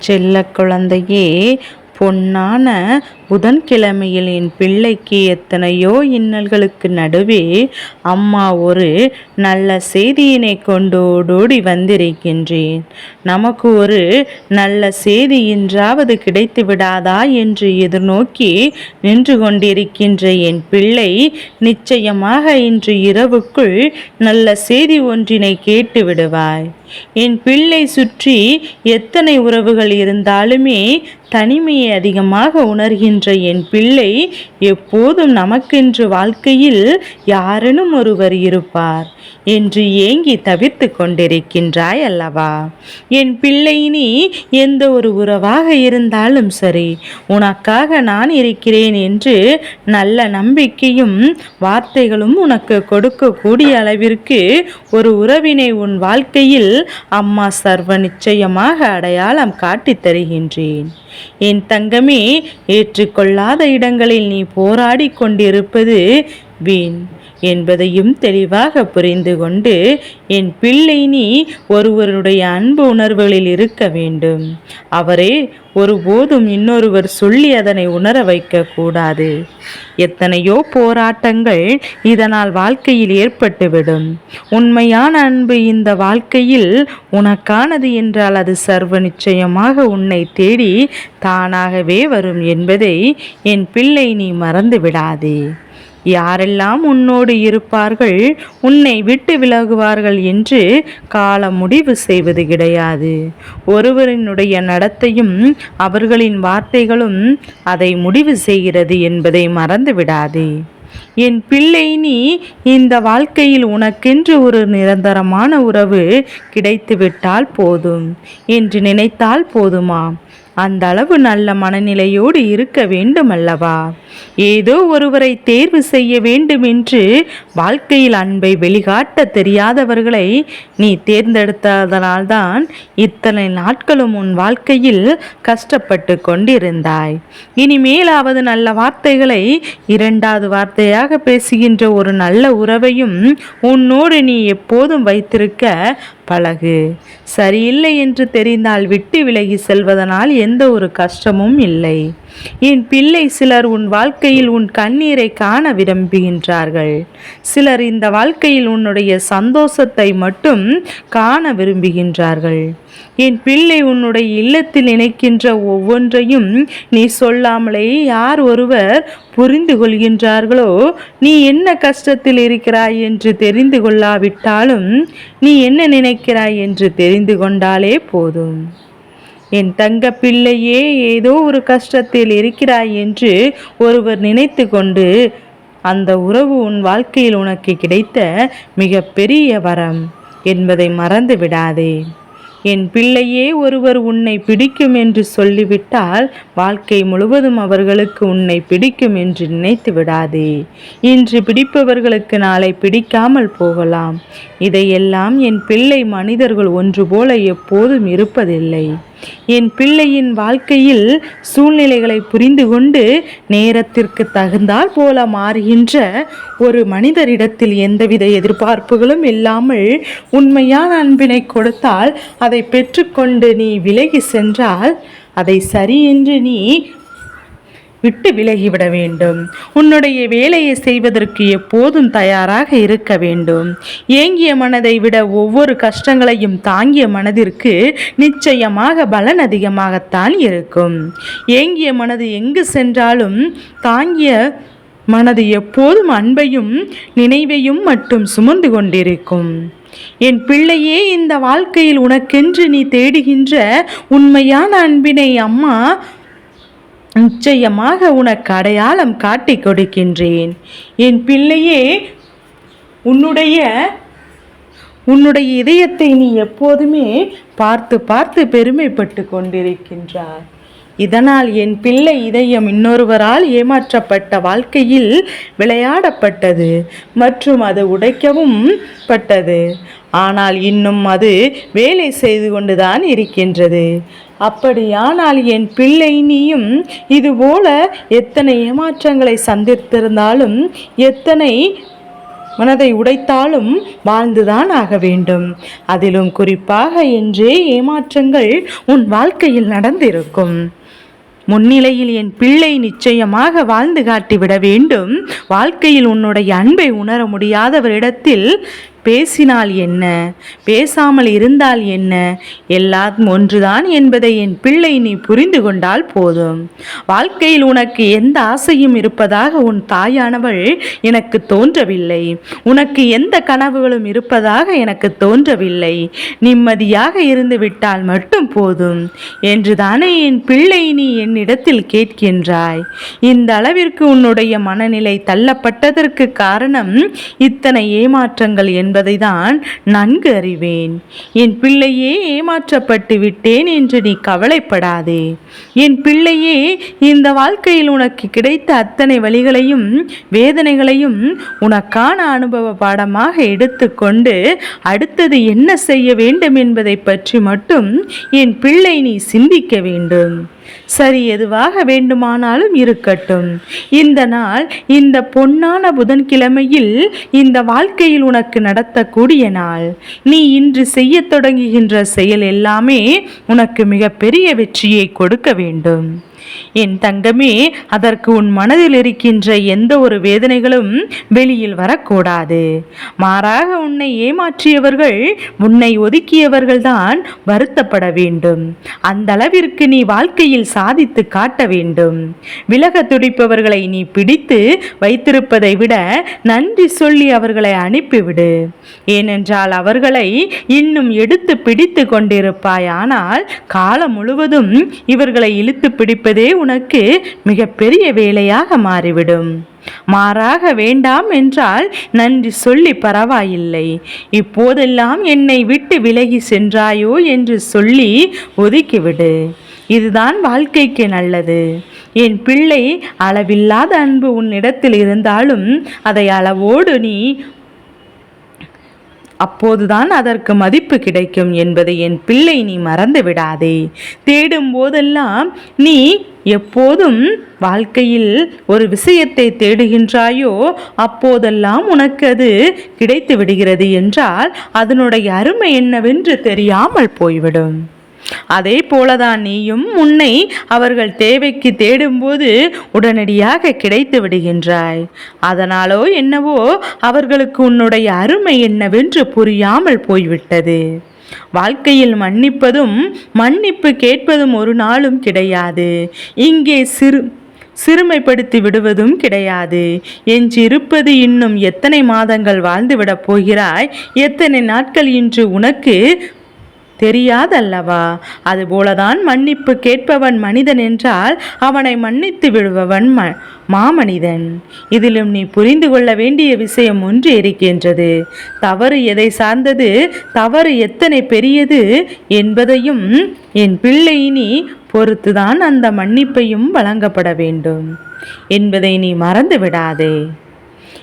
செல்ல குழந்தையே பொன்னான புதன்கிழமையில் என் பிள்ளைக்கு எத்தனையோ இன்னல்களுக்கு நடுவே அம்மா ஒரு நல்ல செய்தியினை கொண்டு ஓடோடி வந்திருக்கின்றேன். நமக்கு ஒரு நல்ல செய்தி இன்றாவது கிடைத்து விடாதா என்று எதிர்நோக்கி நின்று கொண்டிருக்கின்ற என் பிள்ளை நிச்சயமாக இன்று இரவுக்குள் நல்ல செய்தி ஒன்றினை கேட்டு விடுவாய். என் பிள்ளை சுற்றி எத்தனை உறவுகள் இருந்தாலுமே தனிமையை அதிகமாக உணர்கின்ற என் பிள்ளை எப்போதும் நமக்கென்று வாழ்க்கையில் யாரனும் ஒருவர் இருப்பார் என்று ஏங்கி தவிர்த்து கொண்டிருக்கின்றாய் அல்லவா? என் பிள்ளை நீ எந்த ஒரு உறவாக இருந்தாலும் சரி உனக்காக நான் இருக்கிறேன் என்று நல்ல நம்பிக்கையும் வார்த்தைகளும் உனக்கு கொடுக்கக்கூடிய அளவிற்கு ஒரு உறவினை உன் வாழ்க்கையில் அம்மா சர்வ நிச்சயமாக அடையாளம் காட்டித் தருகின்றேன். என் தங்கமே ஏற்றுக்கொள்ளாத இடங்களில் நீ போராடி கொண்டிருப்பது வீண். என்பதையும் தெளிவாக புரிந்து கொண்டு என் பிள்ளை நீ ஒருவருடைய அன்பு உணர்வுகளில் இருக்க வேண்டும். அவரே ஒருபோதும் இன்னொருவர் சொல்லி அதனை உணர வைக்க கூடாது எத்தனையோ போராட்டங்கள் இதனால் வாழ்க்கையில் ஏற்பட்டுவிடும். உண்மையான அன்பு இந்த வாழ்க்கையில் உனக்கானது என்றால் அது சர்வ நிச்சயமாக உன்னை தேடி தானாகவே வரும் என்பதை என் பிள்ளை நீ மறந்து விடாதே யாரெல்லாம் உன்னோடு இருப்பார்கள் உன்னை விட்டு விலகுவார்கள் என்று காலம் முடிவு செய்வது கிடையாது. ஒருவரினுடைய நடத்தையும் அவர்களின் வார்த்தைகளும் அதை முடிவு செய்கிறது என்பதை மறந்து விடாதே என் பிள்ளை நீ இந்த வாழ்க்கையில் உனக்கென்று ஒரு நிரந்தரமான உறவு கிடைத்துவிட்டால் போதும் என்று நினைத்தால் போதுமா? அந்த அளவு நல்ல மனநிலையோடு இருக்க வேண்டும் அல்லவா ஏதோ ஒருவரை தேர்வு செய்ய வேண்டும் என்று வாழ்க்கையில் அன்பை வெளிக்காட்ட தெரியாதவர்களை நீ தேர்ந்தெடுத்ததனால்தான் இத்தனை நாட்களும் உன் வாழ்க்கையில் கஷ்டப்பட்டு கொண்டிருந்தாய். இனிமேலாவது நல்ல வார்த்தைகளை இரண்டாவது வார்த்தையாக பேசுகின்ற ஒரு நல்ல உறவையும் உன்னோடு நீ எப்போதும் வைத்திருக்க பழகு. சரியில்லை என்று தெரிந்தால் விட்டு விலகி செல்வதனால் எந்த ஒரு கஷ்டமும் இல்லை. என் பிள்ளை சிலர் உன் வாழ்க்கையில் உன் கண்ணீரை காண விரும்புகின்றார்கள். சிலர் இந்த வாழ்க்கையில் உன்னுடைய சந்தோஷத்தை மட்டும் காண விரும்புகின்றார்கள். என் பிள்ளை உன்னுடைய இல்லத்தில் நினைக்கின்ற ஒவ்வொன்றையும் நீ சொல்லாமலே யார் ஒருவர் புரிந்து கொள்கின்றார்களோ நீ என்ன கஷ்டத்தில் இருக்கிறாய் என்று தெரிந்து கொள்ளாவிட்டாலும் நீ என்ன நினைக்கிறாய் என்று தெரிந்து கொண்டாலே போதும். என் தங்க பிள்ளையே ஏதோ ஒரு கஷ்டத்தில் இருக்கிறாய் என்று ஒருவர் நினைத்து கொண்டு அந்த உறவு உன் வாழ்க்கையில் உனக்கு கிடைத்த மிக பெரிய வரம் என்பதை மறந்து விடாதே. என் பிள்ளையே ஒருவர் உன்னை பிடிக்கும் என்று சொல்லிவிட்டால் வாழ்க்கை முழுவதும் அவர்களுக்கு உன்னை பிடிக்கும் என்று நினைத்து விடாதே. இன்று பிடிப்பவர்களுக்கு நாளை பிடிக்காமல் போகலாம். இதையெல்லாம் என் பிள்ளை மனிதர்கள் ஒன்று போல எப்போதும் இருப்பதில்லை. என் பிள்ளையின் வாழ்க்கையில் சூழ்நிலைகளை புரிந்து கொண்டு நேரத்திற்கு தகுந்தால் போல மாறுகின்ற ஒரு மனிதரிடத்தில் எந்தவித எதிர்பார்ப்புகளும் இல்லாமல் உண்மையான அன்பினை கொடுத்தால் அதை பெற்றுக்கொண்டு நீ விலகி சென்றால் அதை சரி என்று நீ விட்டு விலகிவிட வேண்டும். உன்னுடைய வேலையை செய்வதற்கு எப்போதும் தயாராக இருக்க வேண்டும். ஏங்கிய மனதை விட ஒவ்வொரு கஷ்டங்களையும் தாங்கிய மனதிற்கு நிச்சயமாக பலன் அதிகமாகத்தான் இருக்கும். ஏங்கிய மனது எங்கு சென்றாலும் தாங்கிய மனது எப்போதும் அன்பையும் நினைவையும் மட்டும் சுமந்து கொண்டிருக்கும். என் பிள்ளையே இந்த வாழ்க்கையில் உனக்கென்று நீ தேடுகின்ற உண்மையான அன்பினை அம்மா நிச்சயமாக உனக்கு அடையாளம் காட்டி கொடுக்கின்றேன். என் பிள்ளையே உன்னுடைய உன்னுடைய இதயத்தை நீ எப்போதுமே பார்த்து பார்த்து பெருமைப்பட்டு கொண்டிருக்கின்றார் இதனால் என் பிள்ளை இதயம் இன்னொருவரால் ஏமாற்றப்பட்ட வாழ்க்கையில் விளையாடப்பட்டது மற்றும் அது உடைக்கவும் பட்டது. ஆனால் இன்னும் அது வேலை செய்து கொண்டுதான் இருக்கின்றது. அப்படியானால் என் பிள்ளை நீயும் இதுபோல எத்தனை ஏமாற்றங்களை சந்தித்திருந்தாலும் எத்தனை மனதை உடைத்தாலும் வாழ்ந்துதான் ஆக வேண்டும். அதிலும் குறிப்பாக என்றே ஏமாற்றங்கள் உன் வாழ்க்கையில் நடந்திருக்கும். முன்னிலையில் என் பிள்ளை நிச்சயமாக வாழ்ந்து காட்டிவிட வேண்டும். வாழ்க்கையில் உன்னுடைய அன்பை உணர முடியாதவரிடத்தில் பேசினால் என்ன? பேசாமல் இருந்தால் என்ன? எல்லாம் ஒன்றுதான் என்பதை என் பிள்ளை நீ புரிந்து கொண்டால் போதும். வாழ்க்கையில் உனக்கு எந்த ஆசையும் இருப்பதாக உன் தாயானவள் எனக்கு தோன்றவில்லை. உனக்கு எந்த கனவுகளும் இருப்பதாக எனக்கு தோன்றவில்லை. நிம்மதியாக இருந்து விட்டால் மட்டும் போதும் என்று தானே என் பிள்ளை நீ என்னிடத்தில் கேட்கின்றாய். இந்த அளவிற்கு உன்னுடைய மனநிலை தள்ளப்பட்டதற்கு காரணம் இத்தனை ஏமாற்றங்கள் என்பதை என்பதை நன்கு அறிவேன். என் பிள்ளையே ஏமாற்றப்பட்டு விட்டேன் என்று நீ கவலைப்படாதே. என் பிள்ளையே இந்த வாழ்க்கையில் உனக்கு கிடைத்த அத்தனை வழிகளையும் வேதனைகளையும் உனக்கான அனுபவ பாடமாக எடுத்துக்கொண்டு அடுத்தது என்ன செய்ய வேண்டும் என்பதை பற்றி மட்டும் என் பிள்ளை நீ சிந்திக்க வேண்டும். சரி எதுவாக வேண்டுமானாலும் இருக்கட்டும். இந்த நாள் இந்த பொன்னான புதன்கிழமையில் இந்த வாழ்க்கையில் உனக்கு நடத்தக்கூடிய நாள். நீ இன்று செய்ய தொடங்குகின்ற செயல் எல்லாமே உனக்கு மிகப்பெரிய வெற்றியை கொடுக்க வேண்டும். என் தங்கமே அதற்கு உன் மனதில் இருக்கின்ற எந்த ஒரு வேதனைகளும் வெளியில் வரக்கூடாது. மாறாக உன்னை ஏமாற்றியவர்கள் உன்னை ஒதுக்கியவர்கள்தான் வருத்தப்பட வேண்டும். அந்த அளவிற்கு நீ வாழ்க்கையில் சாதித்து காட்ட வேண்டும். விலக துடிப்பவர்களை நீ பிடித்து வைத்திருப்பதை விட நன்றி சொல்லி அவர்களை அனுப்பிவிடு. ஏனென்றால் அவர்களை இன்னும் எடுத்து பிடித்து கொண்டிருப்பாய். ஆனால் காலம் முழுவதும் இவர்களை இழுத்து பிடிப்பது உனக்கு மிகப்பெரிய வேலையாக மாறிவிடும். மாறாக வேண்டாம் என்றால் நன்றி சொல்லி பரவாயில்லை. இப்போதெல்லாம் என்னை விட்டு விலகி சென்றாயோ என்று சொல்லி ஒதுக்கிவிடு. இதுதான் வாழ்க்கைக்கு நல்லது. என் பிள்ளை அளவில்லாத அன்பு உன்னிடத்தில் இருந்தாலும் அதை அளவோடு நீ அப்போதுதான் அதற்கு மதிப்பு கிடைக்கும் என்பதை என் பிள்ளை நீ மறந்து விடாதே. தேடும் போதெல்லாம் நீ எப்போதும் வாழ்க்கையில் ஒரு விஷயத்தை தேடுகின்றாயோ அப்போதெல்லாம் உனக்கு அது கிடைத்து விடுகிறது என்றால் அதனுடைய அருமை என்னவென்று தெரியாமல் போய்விடும். அதே போலதான் நீயும் உன்னை அவர்கள் தேவைக்கு தேடும்போது உடனடியாக கிடைத்து விடுகின்றாய். அதனாலோ என்னவோ அவர்களுக்கு உன்னுடைய அருமை என்னவென்று புரியாமல் போய்விட்டது. வாழ்க்கையில் மன்னிப்பதும் மன்னிப்பு கேட்பதும் ஒரு நாளும் கிடையாது. இங்கே சிறு சிறுமைப்படுத்தி விடுவதும் கிடையாது. எஞ்சிருப்பது இன்னும் எத்தனை மாதங்கள் வாழ்ந்துவிடப் போகிறாய்? எத்தனை நாட்கள் இன்று உனக்கு தெரியாதல்லவா? அதுபோலதான் மன்னிப்பு கேட்பவன் மனிதன் என்றால் அவனை மன்னித்து விடுபவன் ம மாமனிதன். இதிலும் நீ புரிந்து கொள்ள வேண்டிய விஷயம் ஒன்று இருக்கின்றது. தவறு எதை சார்ந்தது தவறு எத்தனை பெரியது என்பதையும் என் பிள்ளை நீ பொறுத்துதான் அந்த மன்னிப்பையும் வழங்கப்பட வேண்டும். என்பதை நீ மறந்து விடாதே.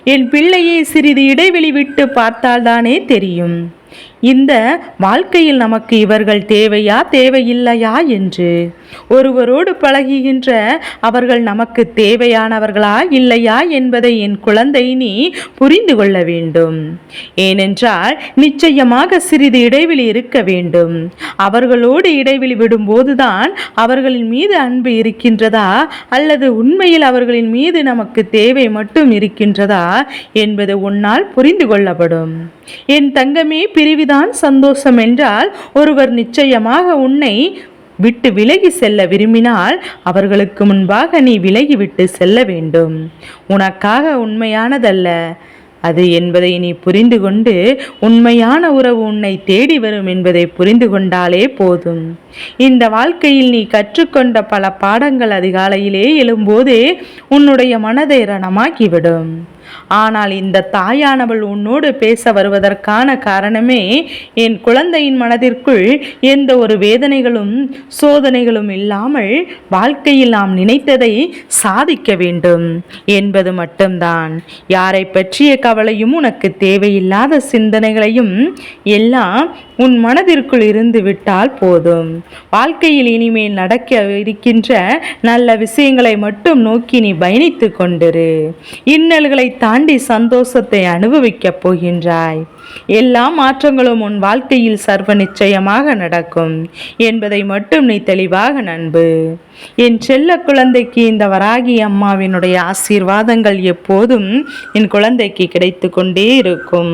என் பிள்ளையை சிறிது இடைவெளி விட்டு பார்த்தால்தானே தெரியும். இந்த வாழ்க்கையில் நமக்கு இவர்கள் தேவையா தேவையில்லையா என்று? ஒருவரோடு பழகுகின்ற அவர்கள் நமக்கு தேவையானவர்களா இல்லையா என்பதை என் குழந்தை நீ புரிந்து கொள்ள வேண்டும். ஏனென்றால் நிச்சயமாக சிறிது இடைவெளி இருக்க வேண்டும். அவர்களோடு இடைவெளி விடும்போதுதான் அவர்களின் மீது அன்பு இருக்கின்றதா அல்லது உண்மையில் அவர்களின் மீது நமக்கு தேவை மட்டும் இருக்கின்றதா என்பது உன்னால் புரிந்து கொள்ளப்படும். என் தங்கமே பிரிவு பிரிவுதான் சந்தோஷம் என்றால் ஒருவர் நிச்சயமாக உன்னை விட்டு விலகி செல்ல விரும்பினால் அவர்களுக்கு முன்பாக நீ விலகிவிட்டு செல்ல வேண்டும். உனக்காக உண்மையானதல்ல. அது என்பதை நீ புரிந்து கொண்டு உண்மையான உறவு உன்னை தேடி வரும் என்பதை புரிந்து கொண்டாலே போதும். இந்த வாழ்க்கையில் நீ கற்றுக்கொண்ட பல பாடங்கள் அதிகாலையிலே எழும்போதே உன்னுடைய மனதை ரணமாக்கிவிடும். ஆனால் இந்த தாயானவள் உன்னோடு பேச வருவதற்கான காரணமே என் குழந்தையின் மனதிற்குள் எந்த ஒரு வேதனைகளும் சோதனைகளும் இல்லாமல் வாழ்க்கையில் நாம் நினைத்ததை சாதிக்க வேண்டும் என்பது மட்டும்தான். யாரை பற்றிய கவலையும் உனக்கு தேவையில்லாத சிந்தனைகளையும் எல்லாம் உன் மனதிற்குள் இருந்து விட்டால் போதும். வாழ்க்கையில் இனிமேல் நடக்க இருக்கின்ற நல்ல விஷயங்களை மட்டும் நோக்கி நீ பயணித்து கொண்டிரு. இன்னல்களை தாண்டி சந்தோஷத்தை அனுபவிக்கப் போகின்றாய். எல்லா மாற்றங்களும் உன் வாழ்க்கையில் சர்வ நிச்சயமாக நடக்கும். என்பதை மட்டும் நீ தெளிவாக நண்பு என் செல்ல குழந்தைக்கு இந்த வராகி அம்மாவினுடைய ஆசீர்வாதங்கள் எப்போதும் என் குழந்தைக்கு கிடைத்து கொண்டே இருக்கும்.